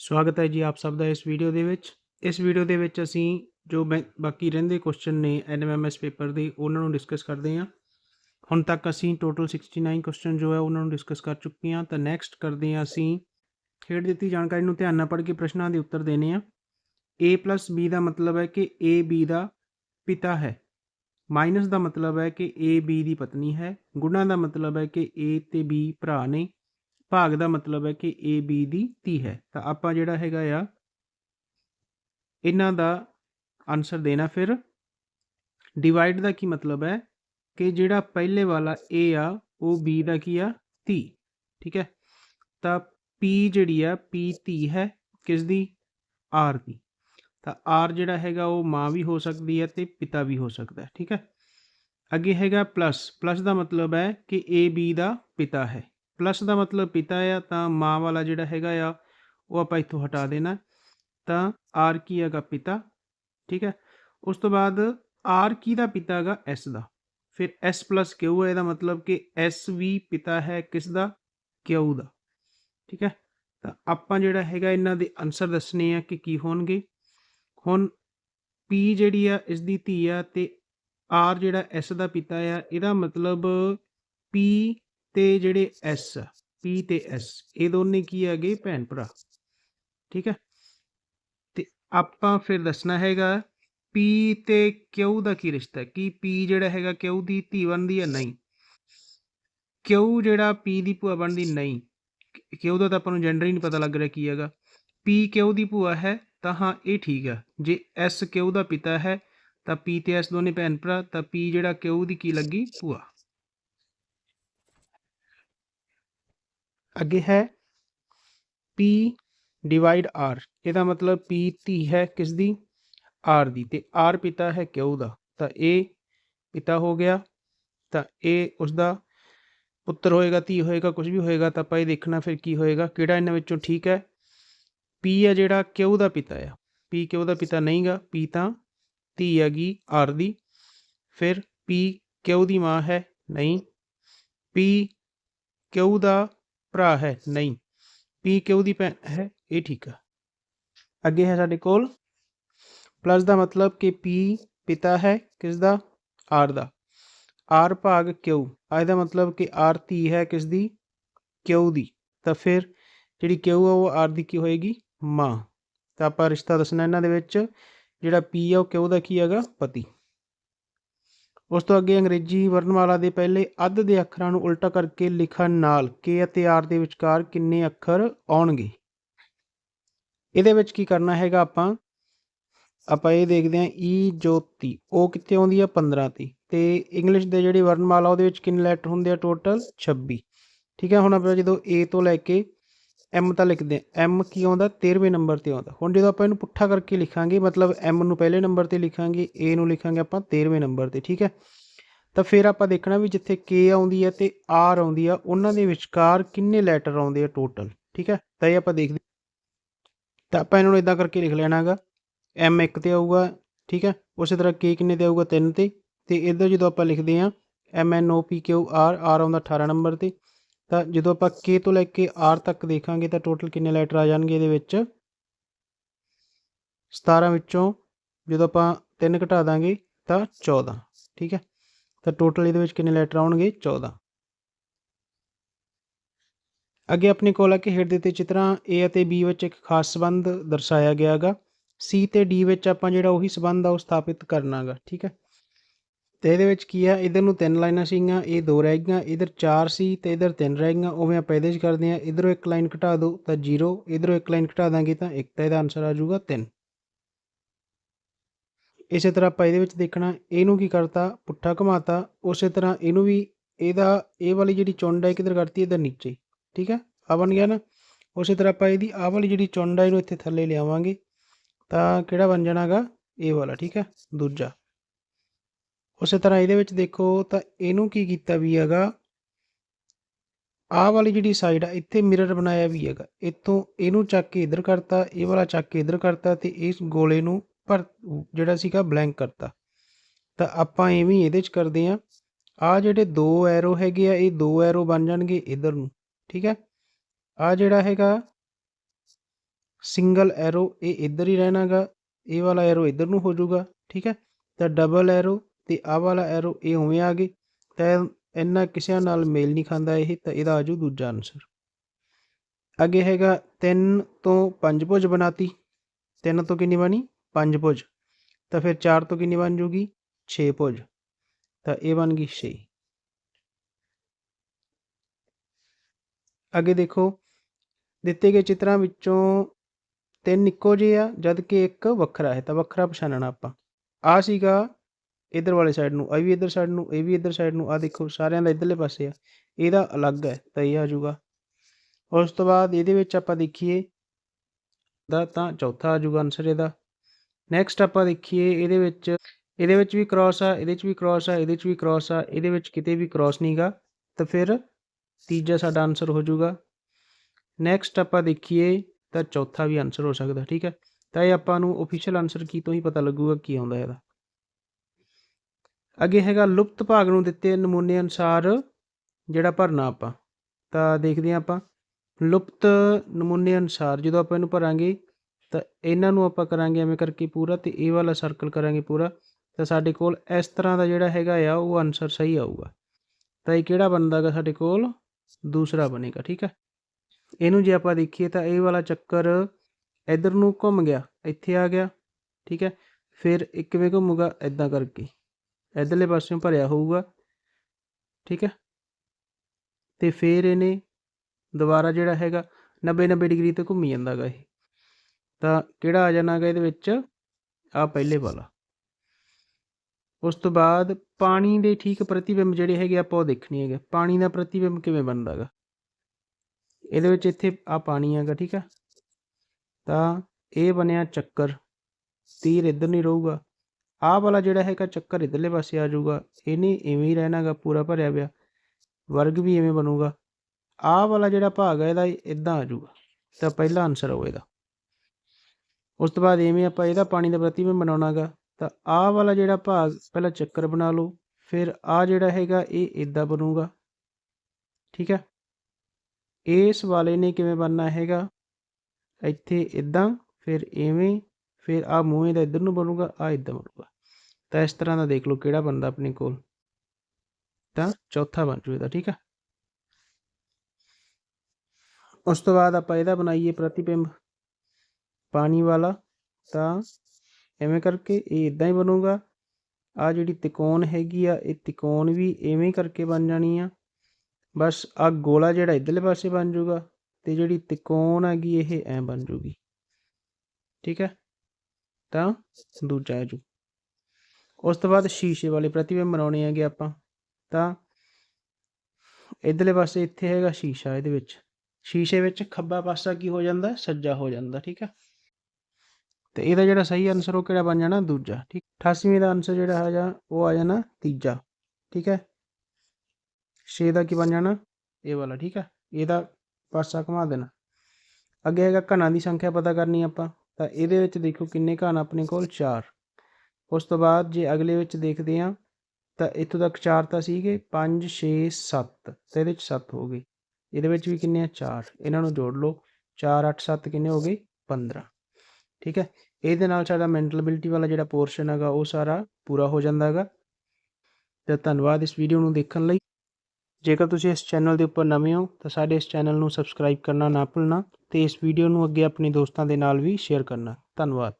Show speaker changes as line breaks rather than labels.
ਸਵਾਗਤ ਹੈ ਜੀ ਆਪ ਸਭ ਦਾ ਇਸ ਵੀਡੀਓ ਦੇ ਵਿੱਚ। ਇਸ ਵੀਡੀਓ ਦੇ ਵਿੱਚ ਅਸੀਂ ਜੋ ਬੈ- ਬਾਕੀ ਰਹਿੰਦੇ ਕੁਐਸਚਨ ਨੇ ਐਨਐਮਐਮਐਸ ਪੇਪਰ ਦੇ, ਉਹਨਾਂ ਨੂੰ ਡਿਸਕਸ ਕਰਦੇ ਹਾਂ। ਹੁਣ ਤੱਕ ਅਸੀਂ ਟੋਟਲ 69 ਕੁਐਸਚਨ ਜੋ ਹੈ ਉਹਨਾਂ ਨੂੰ ਡਿਸਕਸ ਕਰ ਚੁੱਕੇ ਹਾਂ। ਤਾਂ ਨੈਕਸਟ ਕਰਦੇ ਹਾਂ ਅਸੀਂ ਖੇਡ ਦਿੱਤੀ ਜਾਣਕਾਰੀ ਨੂੰ ਧਿਆਨ ਨਾਲ ਪੜ੍ਹ ਕੇ ਪ੍ਰਸ਼ਨਾਂ ਦੇ ਉੱਤਰ ਦੇਣੇ ਆ a b ਦਾ ਮਤਲਬ ਹੈ ਕਿ a, b ਦਾ ਪਿਤਾ ਹੈ। ਮਾਈਨਸ ਦਾ ਮਤਲਬ ਹੈ ਕਿ a, b ਦੀ ਪਤਨੀ ਹੈ। ਗੁਣਾ ਦਾ ਮਤਲਬ ਹੈ ਕਿ a ਤੇ b ਭਰਾ ਨੇ। ਭਾਗ ਦਾ ਮਤਲਬ ਹੈ ਕਿ a, b ਦੀ ਧੀ ਹੈ। ਤਾਂ ਆਪਾਂ ਜਿਹੜਾ ਹੈਗਾ ਆ, ਇਹਨਾਂ ਦਾ ਆਨਸਰ ਦੇਣਾ ਫਿਰ। ਡਿਵਾਈਡ ਦਾ ਕੀ ਮਤਲਬ ਹੈ ਕਿ ਜਿਹੜਾ ਪਹਿਲੇ ਵਾਲਾ a ਆ, ਉਹ b ਦਾ ਕੀ ਆ? ਧੀ ਠੀਕ ਹੈ? ਤਾਂ p ਜਿਹੜੀ ਆ, p ਧੀ ਹੈ ਕਿਸ ਦੀ r ਦੀ। ਤਾਂ r ਜਿਹੜਾ ਹੈਗਾ, ਉਹ ਮਾਂ ਵੀ ਹੋ ਸਕਦੀ ਹੈ ਤੇ ਪਿਤਾ ਵੀ ਹੋ ਸਕਦਾ ਹੈ, ਠੀਕ ਹੈ? ਅੱਗੇ ਹੈਗਾ ਪਲੱਸ ਪਲੱਸ ਦਾ ਮਤਲਬ ਹੈ ਕਿ a, b ਦਾ ਪਿਤਾ ਹੈ। ਪਲੱਸ ਦਾ ਮਤਲਬ ਪਿਤਾ ਆ, ਤਾਂ ਮਾਂ ਵਾਲਾ ਜਿਹੜਾ ਹੈਗਾ ਆ, ਉਹ ਆਪਾਂ ਇੱਥੋਂ ਹਟਾ ਦੇਣਾ। ਤਾਂ ਆਰ ਕੀ ਹੈਗਾ ਪਿਤਾ? ਠੀਕ ਹੈ? ਉਸ ਤੋਂ ਬਾਅਦ ਆਰ ਕੀ ਦਾ ਪਿਤਾ ਹੈਗਾ? ਐਸ ਦਾ। ਫਿਰ ਐਸ ਪਲੱਸ ਕਿਊ ਹੈ? ਇਹਦਾ ਮਤਲਬ ਕਿ ਐਸ ਵੀ ਪਿਤਾ ਹੈ ਕਿਸ ਦਾ? ਕਿਊ ਦਾ। ਠੀਕ ਹੈ? ਤਾਂ ਆਪਾਂ ਜਿਹੜਾ ਹੈਗਾ ਇਹਨਾਂ ਦੇ ਆਨਸਰ ਦੱਸਣੇ ਆ ਕਿ ਕੀ ਹੋਣਗੇ। ਹੁਣ ਪੀ ਜਿਹੜੀ ਆ, ਇਸ ਦੀ ਧੀ ਆ ਤੇ ਆਰ ਜਿਹੜਾ S ਦਾ ਪਿਤਾ ਆ, ਇਹਦਾ ਮਤਲਬ ਪੀ ਤੇ ਜਿਹੜੇ ਐਸ ਪੀ ਤੇ ਐਸ ਇਹ ਦੋਨੇ ਕੀ ਹੈਗੇ ਭੈਣ ਭਰਾ? ਠੀਕ ਹੈ ਤੇ ਆਪਾਂ ਫਿਰ ਦੱਸਣਾ ਹੈਗਾ ਪੀ ਤੇ ਕਿਉ ਦਾ ਕੀ ਰਿਸ਼ਤਾ? ਹੈ ਕੀ ਪੀ ਜਿਹੜਾ ਹੈਗਾ ਕਿਉ ਦੀ ਧੀ ਬਣਦੀ ਹੈ ਨਹੀਂ। ਕਿਉ ਜਿਹੜਾ ਪੀ ਦੀ ਭੂਆ ਬਣਦੀ? ਨਹੀਂ। ਕਿਉ ਦਾ ਤਾਂ ਆਪਾਂ ਨੂੰ ਜੈਂਡਰ ਹੀ ਨਹੀਂ ਪਤਾ ਲੱਗ ਰਿਹਾ ਕੀ ਹੈਗਾ। ਪੀ ਕਿਉ ਦੀ ਭੂਆ ਹੈ, ਤਾਂ ਹਾਂ, ਇਹ ਠੀਕ ਆ। ਜੇ ਐਸ ਕਿਉ ਦਾ ਪਿਤਾ ਹੈ, ਤਾਂ ਪੀ ਤੇ ਐਸ ਦੋਨੇ ਭੈਣ ਭਰਾ, ਤਾਂ ਪੀ ਜਿਹੜਾ ਕਿਉ ਦੀ ਕੀ ਲੱਗੀ? ਭੂਆ। ਅੱਗੇ ਹੈ P ਡਿਵਾਈਡ R ਇਹਦਾ ਮਤਲਬ P ਧੀ ਹੈ ਕਿਸ ਦੀ R ਦੀ। ਤੇ R ਪਿਤਾ ਹੈ ਕਿਉ ਦਾ? ਤਾਂ ਇਹ ਪਿਤਾ ਹੋ ਗਿਆ, ਤਾਂ ਇਹ ਉਸ ਦਾ ਪੁੱਤਰ ਹੋਏਗਾ, ਧੀ ਹੋਏਗਾ ਕੁਝ ਵੀ ਹੋਏਗਾ, ਤਾਂ ਆਪਾਂ ਇਹ ਦੇਖਣਾ ਫਿਰ ਕੀ ਹੋਏਗਾ। ਕਿਹੜਾ ਇਹਨਾਂ ਵਿੱਚੋਂ ਠੀਕ ਹੈ? P ਹੈ ਜਿਹੜਾ ਕਿਉ ਦਾ ਪਿਤਾ ਆ। P ਕਿਉ ਦਾ ਪਿਤਾ ਨਹੀਂਗਾ P ਤਾਂ ਧੀ ਹੈਗੀ R ਦੀ। ਫਿਰ P ਕਿਉ ਦੀ ਮਾਂ ਹੈ? ਨਹੀਂ। P ਕਿਉ ਦਾ ਭਰਾ ਹੈ? ਨਹੀਂ। ਪੀ ਕਿਉ ਦੀ ਭੈਣ ਹੈ? ਇਹ ਠੀਕ ਆ। ਅੱਗੇ ਹੈ ਸਾਡੇ ਕੋਲ। ਪਲੱਸ ਦਾ ਮਤਲਬ ਕਿ ਪੀ ਪਿਤਾ ਹੈ। ਕਿਸ ਦਾ R ਦਾ। ਆਰ ਭਾਗ ਕਿਉ? ਆ ਇਹਦਾ ਮਤਲਬ ਕਿ ਆਰ ਧੀ ਹੈ ਕਿਸ ਦੀ Q ਦੀ। ਤਾਂ ਫਿਰ ਜਿਹੜੀ ਕਿਉ ਆ, ਉਹ ਆਰ ਦੀ ਕੀ ਹੋਏਗੀ? ਮਾਂ। ਤਾਂ ਆਪਾਂ ਰਿਸ਼ਤਾ ਦੱਸਣਾ ਇਹਨਾਂ ਦੇ ਵਿੱਚ। ਜਿਹੜਾ ਪੀ ਆ, ਉਹ ਕਿਉ ਦਾ ਕੀ ਹੈਗਾ? ਪਤੀ। ਉਸ ਤੋਂ ਅੱਗੇ ਅੰਗਰੇਜ਼ੀ ਵਰਣਮਾਲਾ ਦੇ ਪਹਿਲੇ ਅੱਧ ਦੇ ਅੱਖਰਾਂ ਨੂੰ ਉਲਟਾ ਕਰਕੇ ਲਿਖਣ ਨਾਲ ਕੇ ਅਤੇ ਆਰ ਦੇ ਵਿਚਕਾਰ ਕਿੰਨੇ ਅੱਖਰ ਆਉਣਗੇ? ਇਹਦੇ ਵਿੱਚ ਕੀ ਕਰਨਾ ਹੈਗਾ ਆਪਾਂ? ਆਪਾਂ ਇਹ ਦੇਖਦੇ ਹਾਂ ਈ ਜੋਤੀ। ਉਹ ਕਿੱਥੇ ਆਉਂਦੀ ਆ? 15 ਤੇ। ਤੇ ਇੰਗਲਿਸ਼ ਦੇ ਜਿਹੜੀ ਵਰਣਮਾਲਾ ਉਹਦੇ ਵਿੱਚ ਕਿੰਨੇ ਲੈਟਰ ਹੁੰਦੇ ਆ? ਟੋਟਲ 26 ਠੀਕ ਹੈ, ਹੁਣ ਆਪਾਂ ਜਦੋਂ A ਤੋਂ ਲੈ ਕੇ M ਤਾਂ ਲਿਖਦੇ ਆ M ਕੀ ਆਉਂਦਾ? 13ਵੇਂ ਨੰਬਰ ਤੇ ਆਉਂਦਾ। ਹੁਣ ਜਦੋਂ ਆਪਾਂ ਇਹਨੂੰ ਪੁੱਠਾ ਕਰਕੇ ਲਿਖਾਂਗੇ, ਮਤਲਬ M ਨੂੰ ਪਹਿਲੇ ਨੰਬਰ ਤੇ ਲਿਖਾਂਗੇ ਏ ਨੂੰ ਲਿਖਾਂਗੇ ਆਪਾਂ 13ਵੇਂ ਨੰਬਰ ਤੇ, ਠੀਕ ਹੈ? ਤਾਂ ਫਿਰ ਆਪਾਂ ਦੇਖਣਾ ਵੀ ਜਿੱਥੇ ਕੇ ਆਉਂਦੀ ਹੈ ਤੇ ਆਰ ਆਉਂਦੀ ਆ, ਉਹਨਾਂ ਦੇ ਵਿਚਕਾਰ ਕਿੰਨੇ ਲੈਟਰ ਆਉਂਦੇ ਆ ਟੋਟਲ ਠੀਕ ਹੈ? ਤਾਂ ਇਹ ਆਪਾਂ ਦੇਖਦੇ ਤਾਂ ਆਪਾਂ ਇਹਨਾਂ ਨੂੰ ਇਦਾਂ ਕਰਕੇ ਲਿਖ ਲੈਣਾਗਾ। M 1 ਤੇ ਆਊਗਾ, ਠੀਕ ਹੈ? ਉਸੇ ਤਰ੍ਹਾਂ ਕੇ ਕਿੰਨੇ ਤੇ ਆਊਗਾ? 3 ਤੇ। ਤੇ ਇੱਧਰ ਜਦੋਂ ਆਪਾਂ ਲਿਖਦੇ ਹਾਂ M N O P Q R R ਆਉਂਦਾ 18 ਨੰਬਰ ਤੇ। ਤਾਂ ਜਦੋਂ ਆਪਾਂ K ਤੋਂ ਲੈ ਕੇ R ਤੱਕ ਦੇਖਾਂਗੇ ਤਾਂ ਟੋਟਲ ਕਿੰਨੇ ਲੈਟਰ ਆ ਜਾਣਗੇ ਇਹਦੇ ਵਿੱਚ? 17 ਵਿੱਚੋਂ ਜਦੋਂ ਆਪਾਂ 3 ਘਟਾ ਦਾਂਗੇ ਤਾਂ 14 ਠੀਕ ਹੈ? ਤਾਂ ਟੋਟਲ ਇਹਦੇ ਵਿੱਚ ਕਿੰਨੇ ਲੈਟਰ ਆਉਣਗੇ? 14 ਅੱਗੇ ਆਪਣੇ ਕੋਲ ਹੈ ਕਿ ਹੇਠ ਦਿੱਤੇ ਚਿੱਤਰਾਂ A ਅਤੇ B ਵਿੱਚ ਇੱਕ ਖਾਸ ਸੰਬੰਧ ਦਰਸਾਇਆ ਗਿਆ ਹੈਗਾ C ਤੇ D ਵਿੱਚ ਆਪਾਂ ਜਿਹੜਾ ਉਹੀ ਸੰਬੰਧ ਆ ਉਹ ਸਥਾਪਿਤ ਕਰਨਾਗਾ, ਠੀਕ ਹੈ? ਤੇ ਇਹਦੇ ਵਿੱਚ ਕੀ ਆ? ਇਧਰ ਨੂੰ ਤਿੰਨ ਲਾਈਨਾਂ ਸੀਗੀਆਂ, ਇਹ ਦੋ ਰਹਿ ਗਈਆਂ, ਇਧਰ ਚਾਰ ਸੀ ਤੇ ਇਧਰ ਤਿੰਨ ਰਹਿ ਗਈਆਂ, ਉਵੇਂ ਆਪਾਂ ਇਹਦੇ 'ਚ ਕਰਦੇ ਆ ਇਧਰੋਂ ਇੱਕ ਲਾਈਨ ਘਟਾ ਦਿਓ ਤਾਂ 0 ਇਧਰੋਂ ਇੱਕ ਲਾਈਨ ਘਟਾ ਦਾਂਗੇ ਤਾਂ ਇੱਕ, ਤਾਂ ਇਹਦਾ ਆਨਸਰ ਆ ਜਾਊਗਾ 3 ਇਸੇ ਤਰ੍ਹਾਂ ਆਪਾਂ ਇਹਦੇ ਵਿੱਚ ਦੇਖਣਾ, ਇਹਨੂੰ ਕੀ ਕਰਤਾ? ਪੁੱਠਾ ਘਮਾਤਾ। ਉਸੇ ਤਰ੍ਹਾਂ ਇਹਨੂੰ ਵੀ, ਇਹਦਾ, ਇਹ ਵਾਲੀ ਜਿਹੜੀ ਚੁੰਡ ਹੈ ਕਿਧਰ ਕਰਤੀ ਇਧਰ ਨੀਚੇ, ਠੀਕ ਹੈ ਆ ਬਣ ਗਿਆ ਨਾ? ਉਸੇ ਤਰ੍ਹਾਂ ਆਪਾਂ ਇਹਦੀ, ਆਹ ਵਾਲੀ ਜਿਹੜੀ ਚੁੰਡ ਹੈ ਇਹਨੂੰ ਇੱਥੇ ਥੱਲੇ ਲਿਆਵਾਂਗੇ ਤਾਂ ਕਿਹੜਾ ਬਣ ਜਾਣਾਗਾ? ਇਹ ਵਾਲਾ, ਠੀਕ ਹੈ ਦੂਜਾ। ਉਸੇ ਤਰ੍ਹਾਂ ਇਹਦੇ ਵਿੱਚ ਦੇਖੋ ਤਾਂ ਇਹਨੂੰ ਕੀ ਕੀਤਾ ਵੀ ਹੈਗਾ, ਆਹ ਵਾਲੀ ਜਿਹੜੀ ਸਾਈਡ ਆ, ਇੱਥੇ ਮਿਰਰ ਬਣਾਇਆ ਵੀ ਹੈਗਾ। ਇੱਥੋਂ ਇਹਨੂੰ ਚੱਕ ਕੇ ਇਧਰ ਕਰਤਾ, ਇਹ ਵਾਲਾ ਚੱਕ ਕੇ ਇਧਰ ਕਰਤਾ ਤੇ ਇਸ ਗੋਲੇ ਨੂੰ ਪਰ ਜਿਹੜਾ ਸੀਗਾ ਬਲੈਂਕ ਕਰਤਾ। ਤਾਂ ਆਪਾਂ ਐਵੇਂ ਇਹਦੇ 'ਚ ਕਰਦੇ ਆ ਆ ਜਿਹੜੇ ਦੋ ਐਰੋ ਹੈਗੇ ਆ, ਇਹ ਦੋ ਐਰੋ ਬਣ ਜਾਣਗੇ ਇਧਰ ਨੂੰ, ਠੀਕ ਹੈ? ਆ ਜਿਹੜਾ ਹੈਗਾ ਸਿੰਗਲ ਐਰੋ ਇਹ ਇੱਧਰ ਹੀ ਰਹਿਣਾਗਾ, ਇਹ ਵਾਲਾ ਐਰੋ ਇੱਧਰ ਨੂੰ ਹੋ ਜਾਊਗਾ, ਠੀਕ ਹੈ? ਤਾਂ ਡਬਲ ਐਰੋ ਤੇ ਆਹ ਵਾਲਾ ਐਰੋ ਇਹ ਉਵੇਂ ਆ ਗਏ, ਤਾਂ ਇੰਨਾ ਕਿਸੇ ਨਾਲ ਮੇਲ ਨਹੀਂ ਖਾਂਦਾ ਇਹ, ਤਾਂ ਇਹਦਾ ਆਜੂ ਦੂਜਾ ਆਨਸਰ ਅੱਗੇ ਹੈਗਾ 3 ਤੋਂ 5 ਭੁਜ ਬਣਾਤੀ। 3 ਤੋਂ ਕਿੰਨੀ ਬਣੀ? 5 ਭੁਜ। ਤਾਂ ਫਿਰ 4 ਤੋਂ ਕਿੰਨੀ ਬਣ ਜੂਗੀ? 6 ਭੁਜ। ਤਾਂ ਇਹ ਬਣ ਗਈ 6 ਅੱਗੇ ਦੇਖੋ, ਦਿੱਤੇ ਗਏ ਚਿੱਤਰਾਂ ਵਿੱਚੋਂ ਤਿੰਨ ਇੱਕੋ ਜਿਹੇ ਆ ਜਦ ਕਿ ਇੱਕ ਵੱਖਰਾ ਹੈ, ਤਾਂ ਵੱਖਰਾ ਪਛਾਣਨਾ ਆਪਾਂ। ਆ ਸੀਗਾ ਇਧਰ ਵਾਲੇ ਸਾਈਡ ਨੂੰ ਆ ਵੀ ਇਧਰ ਸਾਈਡ ਨੂੰ, ਇਹ ਵੀ ਇਧਰ ਸਾਈਡ ਨੂੰ ਆ ਦੇਖੋ ਸਾਰਿਆਂ ਦਾ ਇਧਰਲੇ ਪਾਸੇ ਆ, ਇਹਦਾ ਅਲੱਗ ਹੈ, ਤਾਂ ਇਹ ਆ ਜਾਊਗਾ। ਉਸ ਤੋਂ ਬਾਅਦ ਇਹਦੇ ਵਿੱਚ ਆਪਾਂ ਦੇਖੀਏ ਦਾ ਤਾਂ ਚੌਥਾ ਆ ਜਾਊਗਾ ਆਨਸਰ ਇਹਦਾ। ਨੈਕਸਟ ਆਪਾਂ ਦੇਖੀਏ ਇਹਦੇ ਵਿੱਚ ਇਹਦੇ ਵਿੱਚ ਵੀ ਕ੍ਰਾਸ ਆ, ਇਹਦੇ ਵਿੱਚ ਵੀ ਕ੍ਰਾਸ ਆ, ਇਹਦੇ ਵਿੱਚ ਵੀ ਕ੍ਰਾਸ ਆ, ਇਹਦੇ ਵਿੱਚ ਕਿਤੇ ਵੀ ਕ੍ਰਾਸ ਨਹੀਂਗਾ ਤਾਂ ਫਿਰ ਤੀਜਾ ਸਾਡਾ ਆਨਸਰ ਹੋ ਜਾਊਗਾ। ਨੈਕਸਟ ਆਪਾਂ ਦੇਖੀਏ, ਤਾਂ ਚੌਥਾ ਵੀ ਆਨਸਰ ਹੋ ਸਕਦਾ, ਠੀਕ ਹੈ? ਤਾਂ ਇਹ ਆਪਾਂ ਨੂੰ ਅਫੀਸ਼ੀਅਲ ਆਨਸਰ ਕੀ ਤੋਂ ਹੀ ਪਤਾ ਲੱਗੂਗਾ ਕੀ ਆਉਂਦਾ ਇਹਦਾ। ਅੱਗੇ ਹੈਗਾ ਲੁਪਤ ਭਾਗ ਨੂੰ ਦਿੱਤੇ ਨਮੂਨੇ ਅਨੁਸਾਰ ਜਿਹੜਾ ਭਰਨਾ ਆਪਾਂ। ਤਾਂ ਦੇਖਦੇ ਹਾਂ ਆਪਾਂ। ਲੁਪਤ ਨਮੂਨੇ ਅਨੁਸਾਰ ਜਦੋਂ ਆਪਾਂ ਇਹਨੂੰ ਭਰਾਂਗੇ, ਤਾਂ ਇਹਨਾਂ ਨੂੰ ਆਪਾਂ ਕਰਾਂਗੇ ਐਵੇਂ ਕਰਕੇ ਪੂਰਾ ਤੇ ਇਹ ਵਾਲਾ ਸਰਕਲ ਕਰਾਂਗੇ ਪੂਰਾ। ਤਾਂ ਸਾਡੇ ਕੋਲ ਇਸ ਤਰ੍ਹਾਂ ਦਾ ਜਿਹੜਾ ਹੈਗਾ ਆ, ਉਹ ਆਨਸਰ ਸਹੀ ਆਊਗਾ। ਤਾਂ ਇਹ ਕਿਹੜਾ ਬਣਦਾਗਾ ਸਾਡੇ ਕੋਲ? ਦੂਸਰਾ ਬਣੇਗਾ, ਠੀਕ ਹੈ ਇਹਨੂੰ ਜੇ ਆਪਾਂ ਦੇਖੀਏ ਤਾਂ ਇਹ ਵਾਲਾ ਚੱਕਰ ਇਧਰ ਨੂੰ ਘੁੰਮ ਗਿਆ, ਇੱਥੇ ਆ ਗਿਆ, ਠੀਕ ਹੈ ਫਿਰ ਇੱਕ ਕਿਵੇਂ ਘੁੰਮੂਗਾ ਇਦਾਂ ਕਰਕੇ। ਇਧਰਲੇ ਪਾਸਿਓਂ ਭਰਿਆ ਹੋਊਗਾ। ਠੀਕ ਹੈ? ਤੇ ਫਿਰ ਇਹਨੇ ਦੁਬਾਰਾ ਜਿਹੜਾ ਹੈਗਾ 90 90 ਡਿਗਰੀ ਤੇ ਘੁੰਮੀ ਜਾਂਦਾਗਾ ਇਹ। ਤਾਂ ਕਿਹੜਾ ਆ ਜਾਣਾਗਾ ਇਹਦੇ ਵਿੱਚ? ਆ ਪਹਿਲੇ ਵਾਲਾ। ਉਸ ਤੋਂ ਬਾਅਦ ਪਾਣੀ ਦੇ ਠੀਕ ਪ੍ਰਤੀਬਿੰਬ ਜਿਹੜੇ ਹੈਗੇ ਆਪਾਂ ਉਹ ਦੇਖਣੀ ਹੈਗੇ। ਪਾਣੀ ਦਾ ਪ੍ਰਤੀਬਿੰਬ ਕਿਵੇਂ ਬਣਦਾਗਾ? ਇਹਦੇ ਵਿੱਚ ਇੱਥੇ ਆ ਪਾਣੀ ਹੈਗਾ ਠੀਕ ਹੈ? ਤਾਂ ਇਹ ਬਣਿਆ ਚੱਕਰ। ਤੀਰ ਇੱਧਰ ਨਹੀਂ ਰਹੂਗਾ। ਆਹ ਵਾਲਾ ਜਿਹੜਾ ਹੈਗਾ ਚੱਕਰ ਇਧਰਲੇ ਪਾਸੇ ਆ ਜਾਊਗਾ। ਇਹਨੇ ਇਵੇਂ ਹੀ ਰਹਿਣਾਗਾ, ਪੂਰਾ ਭਰਿਆ ਪਿਆ। ਵਰਗ ਵੀ ਇਵੇਂ ਬਣੂਗਾ। ਆਹ ਵਾਲਾ ਜਿਹੜਾ ਭਾਗ ਹੈ ਇਹਦਾ ਇਦਾਂ ਆ ਜਾਊਗਾ। ਤਾਂ ਪਹਿਲਾ ਆਨਸਰ ਹੋ ਇਹਦਾ। ਉਸ ਤੋਂ ਬਾਅਦ ਇਵੇਂ ਆਪਾਂ ਇਹਦਾ ਪਾਣੀ ਦਾ ਪ੍ਰਤੀਬਿੰਬ ਬਣਾਉਣਾਗਾ। ਤਾਂ ਆਹ ਵਾਲਾ ਜਿਹੜਾ ਭਾਗ, ਪਹਿਲਾਂ ਚੱਕਰ ਬਣਾ ਲਓ, ਫਿਰ ਆ ਜਿਹੜਾ ਹੈਗਾ, ਇਹ ਇਦਾਂ ਬਣੂਗਾ। ਠੀਕ ਹੈ ਇਸ ਵਾਲੇ ਨੇ ਕਿਵੇਂ ਬਣਨਾ ਹੈਗਾ? ਇੱਥੇ ਇਦਾਂ ਫਿਰ ਐਵੇਂ ਫਿਰ ਆ ਮੂੰਹ ਇਹਦਾ ਇਧਰ ਨੂੰ ਬਣੂਗਾ ਆ ਇਦਾਂ ਬਣੂਗਾ। ਤਾਂ ਇਸ ਤਰ੍ਹਾਂ ਦਾ ਦੇਖ ਲਓ ਕਿਹੜਾ ਬਣਦਾ ਆਪਣੇ ਕੋਲ। ਤਾਂ ਚੌਥਾ ਬਣ ਜੂ ਇਹਦਾ, ਠੀਕ ਹੈ ਉਸ ਤੋਂ ਬਾਅਦ ਆਪਾਂ ਇਹਦਾ ਬਣਾਈਏ ਪ੍ਰਤੀਬਿੰਬ। ਪਾਣੀ ਵਾਲਾ ਤਾਂ ਐਵੇਂ ਕਰਕੇ ਇਹ ਇਦਾਂ ਹੀ ਬਣੂਗਾ। ਆ ਜਿਹੜੀ ਤਿਕੋਣ ਹੈਗੀ ਆ, ਇਹ ਤਿਕੋਣ ਵੀ ਐਵੇਂ ਕਰਕੇ ਬਣ ਜਾਣੀ ਆ। ਬਸ ਆ ਗੋਲਾ ਜਿਹੜਾ ਇਧਰਲੇ ਪਾਸੇ ਬਣ ਜਾਊਗਾ ਤੇ ਜਿਹੜੀ ਤਿਕੋਣ ਹੈਗੀ, ਇਹ ਐ ਬਣ ਜੂਗੀ। ਠੀਕ ਹੈ ਤਾਂ ਦੂਜਾ ਹੈ ਜੂ। ਉਸ ਤੋਂ ਬਾਅਦ ਸ਼ੀਸ਼ੇ ਵਾਲੇ ਪ੍ਰਤੀਬਿੰਬ ਬਣਾਉਣੇ ਹੈਗੇ ਆਪਾਂ। ਤਾਂ ਇਧਰਲੇ ਪਾਸੇ ਇੱਥੇ ਹੈਗਾ ਸ਼ੀਸ਼ਾ ਇਹਦੇ ਵਿੱਚ। ਸ਼ੀਸ਼ੇ ਵਿੱਚ ਖੱਬਾ ਪਾਸਾ ਕੀ ਹੋ ਜਾਂਦਾ? ਸੱਜਾ ਹੋ ਜਾਂਦਾ, ਠੀਕ ਹੈ ਤੇ ਇਹਦਾ ਜਿਹੜਾ ਸਹੀ ਆਨਸਰ ਉਹ ਕਿਹੜਾ ਬਣ ਜਾਣਾ? ਦੂਜਾ, ਠੀਕ? 88ਵੀਂ ਦਾ ਆਨਸਰ ਜਿਹੜਾ ਹੈਗਾ ਉਹ ਆ ਜਾਣਾ ਤੀਜਾ, ਠੀਕ ਹੈ? 6 ਦਾ ਕੀ ਬਣ ਜਾਣਾ? ਇਹ ਵਾਲਾ, ਠੀਕ ਹੈ ਇਹਦਾ ਪਾਸਾ ਘੁਮਾ ਦੇਣਾ। ਅੱਗੇ ਹੈਗਾ ਘਣਾਂ ਦੀ ਸੰਖਿਆ ਪਤਾ ਕਰਨੀ ਆਪਾਂ। ਤਾਂ ਇਹਦੇ ਵਿੱਚ ਦੇਖੋ ਕਿੰਨੇ ਘਣ ਆਪਣੇ ਕੋਲ? 4 ਉਸ ਤੋਂ ਬਾਅਦ ਜੇ ਅਗਲੇ ਵਿੱਚ ਦੇਖਦੇ ਹਾਂ, ਤਾਂ ਇੱਥੋਂ ਤੱਕ 4 ਤਾਂ ਸੀਗੇ। 5 6 7 ਤੇ ਇਹਦੇ ਵਿੱਚ 7 ਹੋ ਗਏ। ਇਹਦੇ ਵਿੱਚ ਵੀ ਕਿੰਨੇ ਆ? 4 ਇਹਨਾਂ ਨੂੰ ਜੋੜ ਲਓ। 4 8 7 ਕਿੰਨੇ ਹੋ ਗਏ? 15 ਠੀਕ ਹੈ? ਇਹਦੇ ਨਾਲ ਸਾਡਾ ਮੈਂਟਲ ਐਬਿਲਿਟੀ ਵਾਲਾ ਜਿਹੜਾ ਪੋਰਸ਼ਨ ਹੈਗਾ, ਉਹ ਸਾਰਾ ਪੂਰਾ ਹੋ ਜਾਂਦਾ ਹੈਗਾ। ਤੇ ਧੰਨਵਾਦ ਇਸ ਵੀਡੀਓ ਨੂੰ ਦੇਖਣ ਲਈ। ਜੇਕਰ ਤੁਸੀਂ ਇਸ ਚੈਨਲ ਦੇ ਉੱਪਰ ਨਵੇਂ ਹੋ, ਤਾਂ ਸਾਡੇ ਇਸ ਚੈਨਲ ਨੂੰ ਸਬਸਕ੍ਰਾਈਬ ਕਰਨਾ ਨਾ ਭੁੱਲਣਾ ਤੇ ਇਸ ਵੀਡੀਓ ਨੂੰ ਅੱਗੇ ਆਪਣੇ ਦੋਸਤਾਂ ਦੇ ਨਾਲ ਵੀ ਸ਼ੇਅਰ ਕਰਨਾ। ਧੰਨਵਾਦ।